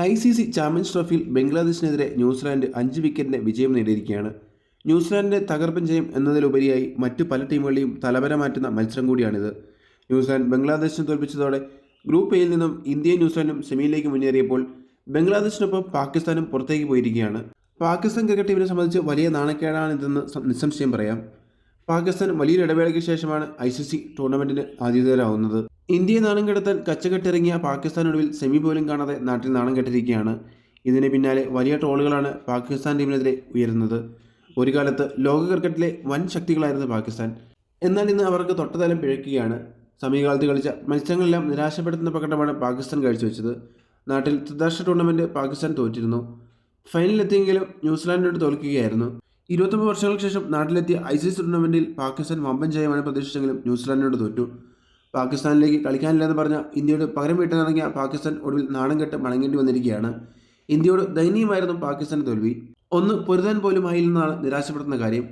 I C C champions ട്രോഫിയിൽ ബംഗ്ലാദേശിനെതിരെ New Zealand അഞ്ച് വിക്കറ്റിന് വിജയം നേടിയിരിക്കുകയാണ്. ന്യൂസിലാൻഡിന്റെ തകർപ്പൻ ജയം എന്നതിലുപരിയായി മറ്റു പല ടീമുകളെയും തലവര മാറ്റുന്ന മത്സരം കൂടിയാണിത്. ന്യൂസിലാൻഡ് ബംഗ്ലാദേശിനെ തോൽപ്പിച്ചതോടെ ഗ്രൂപ്പ് എയിൽ നിന്നും ഇന്ത്യയും ന്യൂസിലാൻഡും സെമിയിലേക്ക് മുന്നേറിയപ്പോൾ ബംഗ്ലാദേശിനൊപ്പം പാകിസ്ഥാനും പുറത്തേക്ക് പോയിരിക്കുകയാണ്. പാകിസ്ഥാൻ ക്രിക്കറ്റ് ടീമിനെ സംബന്ധിച്ച് വലിയ നാണക്കേടാണിതെന്ന് നിസ്സംശയം പറയാം. പാകിസ്ഥാൻ വലിയൊരു ഇടവേളയ്ക്ക് ശേഷമാണ് ഐ സി സി ടൂർണമെന്റിന് ആതിഥേയരാകുന്നത് ഇന്ത്യയെ നാണം കെടുത്താൻ കച്ചകെട്ടിറങ്ങിയ പാകിസ്ഥാൻ ഒടുവിൽ സെമി പോലും കാണാതെ നാട്ടിൽ നാണം കെട്ടിരിക്കുകയാണ്. ഇതിന് പിന്നാലെ വലിയ ട്രോളുകളാണ് പാകിസ്ഥാൻ ടീമിനെതിരെ ഉയരുന്നത്. ഒരു കാലത്ത് ലോക ക്രിക്കറ്റിലെ വൻ ശക്തികളായിരുന്നു പാകിസ്ഥാൻ. എന്നാൽ ഇന്ന് അവർക്ക് തൊട്ടതലം പിഴയ്ക്കുകയാണ്. സമീപകാലത്ത് കളിച്ച മത്സരങ്ങളെല്ലാം നിരാശപ്പെടുത്തുന്ന പ്രകടനമാണ് പാകിസ്ഥാൻ കാഴ്ചവെച്ചത്. നാട്ടിൽ ത്രിരാഷ്ട്ര ടൂർണമെന്റ് പാകിസ്ഥാൻ തോറ്റിരുന്നു. ഫൈനലിലെത്തിയെങ്കിലും ന്യൂസിലാൻഡിനോട് തോൽക്കുകയായിരുന്നു. ഇരുപത്തൊമ്പത് വർഷങ്ങൾക്ക് ശേഷം നാട്ടിലെത്തിയ ഐ സി സി ടൂർണമെന്റിൽ പാകിസ്ഥാൻ വമ്പൻ ജയമാണ് പ്രതീക്ഷിച്ചെങ്കിലും ന്യൂസിലാൻഡിനോട് തോറ്റു. പാകിസ്ഥാനിലേക്ക് കളിക്കാനില്ലെന്ന് പറഞ്ഞ ഇന്ത്യയോട് പകരം വീട്ടാനിറങ്ങിയ പാകിസ്ഥാൻ ഒടുവിൽ നാണം കെട്ട് മടങ്ങേണ്ടി വന്നിരിക്കുകയാണ്. ഇന്ത്യയോട് ദയനീയമായിരുന്നു പാകിസ്ഥാൻ തോൽവി. ഒന്ന് പൊരുതാൻ പോലും ആയില്ലെന്നാണ് നിരാശപ്പെടുത്തുന്ന കാര്യം.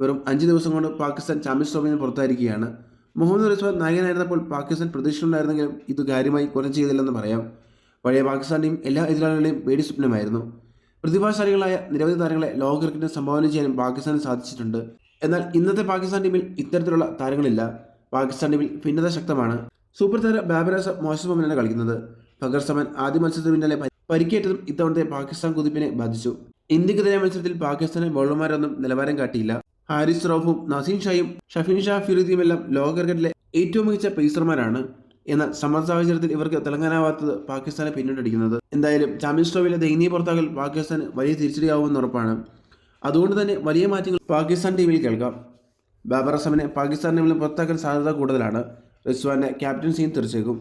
വെറും അഞ്ച് ദിവസം കൊണ്ട് പാകിസ്ഥാൻ ചാമ്പ്യൻസ് ട്രോഫിയിൽ നിന്ന് പുറത്തായിരിക്കുകയാണ്. മുഹമ്മദ് റിസ്വാൻ നായകനായിരുന്നപ്പോൾ പാകിസ്ഥാൻ പ്രതീക്ഷയുണ്ടായിരുന്നെങ്കിലും ഇത് കാര്യമായി കുറഞ്ഞു ചെയ്തില്ലെന്ന് പറയാം. പഴയ പാകിസ്ഥാന്റെയും എല്ലാ എതിരാളികളുടെയും പേടി സ്വപ്നമായിരുന്നു. പ്രതിഭാശാലികളായ നിരവധി താരങ്ങളെ ലോക ക്രിക്കറ്റിന് സംഭാവന ചെയ്യാനും പാകിസ്ഥാന് സാധിച്ചിട്ടുണ്ട്. എന്നാൽ ഇന്നത്തെ പാകിസ്ഥാൻ ടീമിൽ ഇത്തരത്തിലുള്ള താരങ്ങളില്ല. പാകിസ്ഥാൻ ടീമിൽ ഭിന്നത ശക്തമാണ്. സൂപ്പർ താര ബാബരാസ മോശം ഫോമിലാണ് കളിക്കുന്നത്. ഫഗർ സമൻ ആദ്യ മത്സരത്തിന് പിന്നാലെ പരിക്കേറ്റതും ഇത്തവണത്തെ പാകിസ്ഥാൻ കുതിപ്പിനെ ബാധിച്ചു. ഇന്ത്യക്കെതിരായ മത്സരത്തിൽ പാകിസ്ഥാനെ ബൗളർമാരൊന്നും നിലവാരം കാട്ടിയില്ല. ഹാരിസ് റൌഫും നസീം ഷായും ഷഫീൻ ഷാ ഫിറുദ്ദീമെല്ലാം ലോക ക്രിക്കറ്റിലെ ഏറ്റവും മികച്ച പേസർമാരാണ് എന്നാൽ സമ്മർദ്ദ സാഹചര്യത്തിൽ ഇവർക്ക് തിളങ്ങാനാവാത്തത് പാകിസ്ഥാനെ പിന്നിട്ടടിക്കുന്നത്. എന്തായാലും ചാമ്പ്യൻസ് ട്രോഫിയിലെ ദയനീയ പുറത്താക്കൽ പാകിസ്ഥാന് വലിയ തിരിച്ചടിയാവുമെന്ന് ഉറപ്പാണ്. അതുകൊണ്ട് തന്നെ വലിയ മാറ്റങ്ങൾ പാകിസ്ഥാൻ ടീമിൽ കേൾക്കാം. ബാബർ അസമിനെ പാകിസ്ഥാൻ ടീമിൽ പുറത്താക്കാൻ സാധ്യത കൂടുതലാണ്. റിസ്വാനെ ക്യാപ്റ്റൻസിയും തീർച്ചയാക്കും